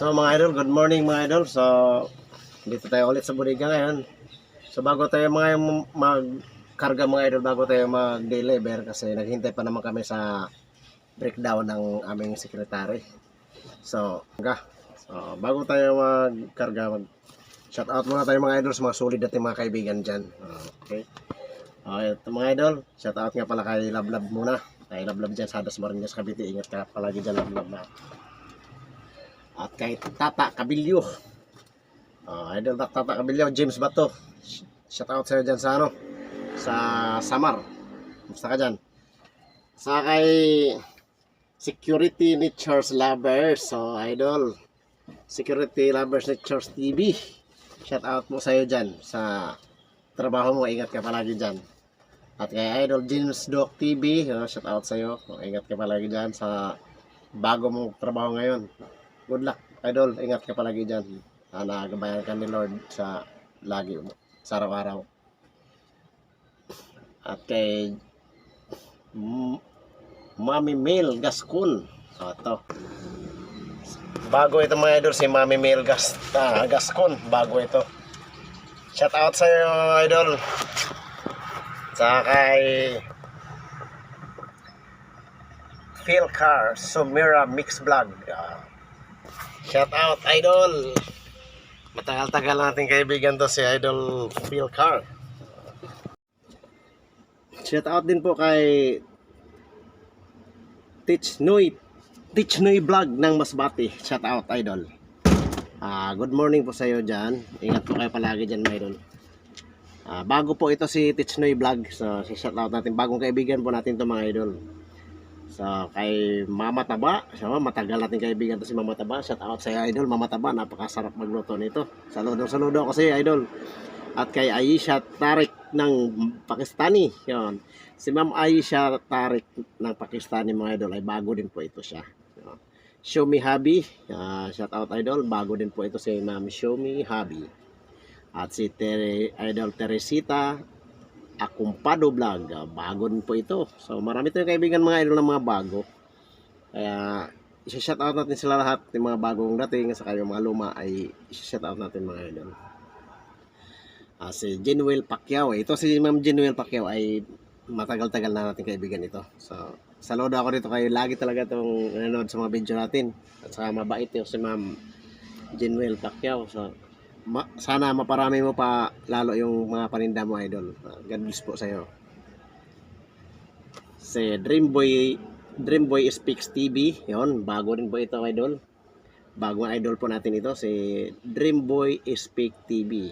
So mga idol, good morning mga idol. So dito tayo ulit sa Buriga ngayon. So bago tayo mga magkarga mga idol, bago tayo mag-deliver kasi naghintay pa naman kami sa breakdown ng aming secretary. So, nga. So, bago tayo magkarga, mag shout out muna tayo mga idol sa mga solid nating mga kaibigan dyan. Okay. Okay, ito mga idol, shout out nga pala kay Lablab muna. Kay Lablab dyan sa Hadas Marinas Cavite. Ingat ka palagi dyan Lablab na. At kay Tata Kabilyo. Uh, idol Tata Kabilyo, James Bato. Sh- Shout out sa'yo dyan sa ano, sa Samar. Musta ka dyan? Sa kay Security Natures Lovers. So, idol. Security Lovers Natures TV. Shout out mo sa'yo dyan sa trabaho mo. Ingat ka palagi dyan. At kay Idol James Doc TV, shout out sa'yo. Ingat ka palagi dyan sa bago mong trabaho ngayon good luck, idol. Ingat ka palagi dyan. Sana gabayan ka ni Lord sa lagi mo, sa araw-araw. At kay Mami Mail Gascon. Ito. Bago ito mga idol, si Mami Mail Gas, ah, Gascon. Bago ito. Shout out sa iyo, idol. Sa kay Phil Car, Sumira Mix Vlog. Ah, Shout out, Idol! Matagal-tagal natin kaibigan to si Idol Phil Car. Shout out din po kay Teach Noy Teach Noy Vlog ng Masbati. Shout out, Idol. Ah, good morning po sa iyo dyan. Ingat po kayo palagi dyan, mga Idol. Ah, bago po ito si Teach Noy Vlog. So, si shout out natin. Bagong kaibigan po natin to mga Idol. So, kay Mama Taba, siya matagal natin kaibigan to si Mama Taba. Shout out sa idol, Mama Taba, napakasarap magluto nito. Saludo, saludo ako sa iyo, idol. At kay Aisha Tarik ng Pakistani, yon. Si Ma'am Aisha Tarik ng Pakistani mga idol ay bago din po ito siya. Yun. Show Me Hobby, ah, shout out idol, bago din po ito si Ma'am Show Me Hobby. At si Tere, Idol Teresita Akumpado Vlog. Ah, bago din po ito. So marami tayong kaibigan mga idol ng mga bago. Kaya isa-shout out natin sila lahat yung mga bagong dating sa yung mga luma ay isa-shout out natin mga idol. Ah, si Genuel Pacquiao. Ito si Ma'am Genuel Pacquiao ay matagal-tagal na natin kaibigan ito. So, saludo ako dito kayo. Lagi talaga itong nanonood sa mga video natin. At saka mabait yung si Ma'am Genuel Pacquiao. So, ma- sana maparami mo pa lalo yung mga paninda mo idol. Uh, God bless po sa iyo. Si Dreamboy Dreamboy Speaks TV, yon bago rin po ito idol. Bagong idol po natin ito si Dreamboy Speak TV.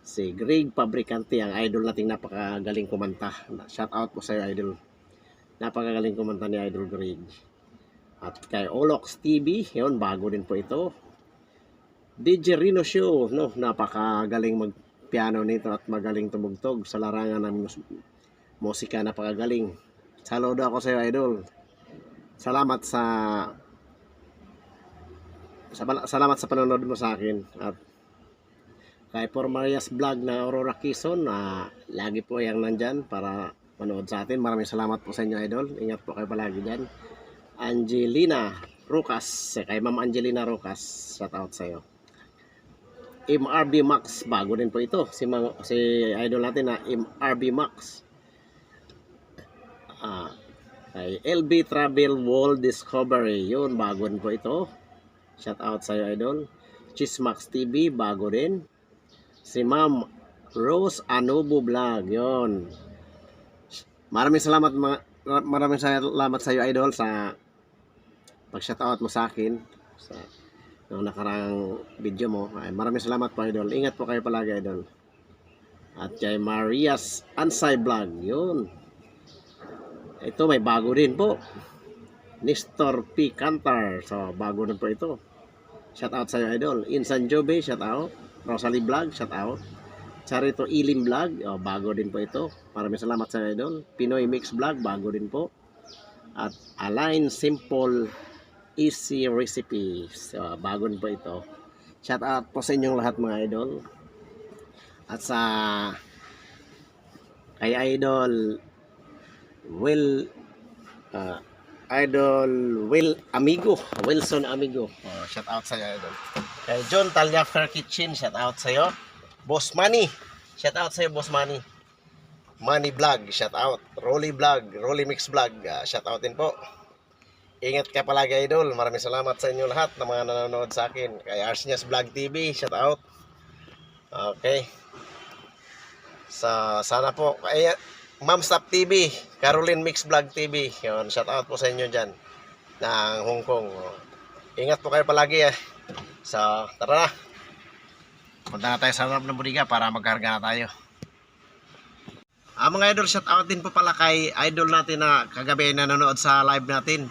Si Greg Fabricante ang idol nating napakagaling kumanta. Shout out po sa iyo idol. Napakagaling kumanta ni Idol Greg. At kay Olox TV, yon bago din po ito. DJ Rino Show, no, napakagaling magpiano nito at magaling tumugtog sa larangan ng mus- musika, napakagaling. Saludo ako sa iyo, idol. Salamat sa sa- salamat sa panonood mo sa akin at kay For Maria's Vlog na Aurora Quezon na lagi po yang nandyan para manood sa atin. Maraming salamat po sa inyo, idol. Ingat po kayo palagi dyan. Angelina Rucas, kay Ma'am Angelina Rucas, shout out sa iyo. MRB Max bago din po ito si Mang, si idol natin na MRB Max ah kay LB Travel World Discovery yun bago din po ito shout out sa iyo idol Chismax TV bago din si Ma'am Rose Anubo Vlog yun maraming salamat mga maraming salamat sa iyo idol sa pag shout out mo sa akin sa ng nakarang video mo. Ay, maraming salamat po, Idol. Ingat po kayo palagi, Idol. At kay Marias Ansay Vlog. Yun. Ito, may bago din po. Nestor P. Cantar. So, bago din po ito. Shout out sa iyo, Idol. Insan Jobe, shout out. Rosalie Vlog, shout out. Charito Ilim Vlog, oh, bago din po ito. Maraming salamat sa iyo, Idol. Pinoy Mix Vlog, bago din po. at Align Simple Easy Recipes. So, bagon po ito. Shout out po sa inyong lahat mga idol. At sa kay Idol Will ah, Idol Will Amigo, Wilson Amigo. Oh, shout out sa iyo, Idol. Kay John Talya Fair Kitchen, shout out sa iyo. Boss Manny, shout out sa iyo, Boss Manny. Money Vlog, shout out. Rolly Vlog, Rolly Mix Vlog, ah, shout out din po. Ingat ka palagi idol. Maraming salamat sa inyo lahat na mga nanonood sa akin. Kay Arsenias Vlog TV, shout out. Okay. Sa sana po kay Ma'am Stop TV, Caroline Mix Vlog TV. Yun, shout out po sa inyo diyan ng Hong Kong. Ingat po kayo palagi eh. So, tara na. Punta na tayo sa loob ng budiga para magkarga na tayo. Ah, mga idol, shout out din po pala kay idol natin na kagabi nanonood sa live natin.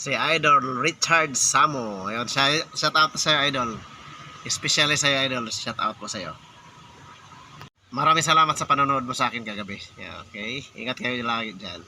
Si Idol Richard Samo. Ayun, shout out sa iyo, Idol. Especially sa iyo, Idol. Shout out po sa iyo. Maraming salamat sa panonood mo sa akin kagabi. Yeah, okay. Ingat kayo lagi dyan.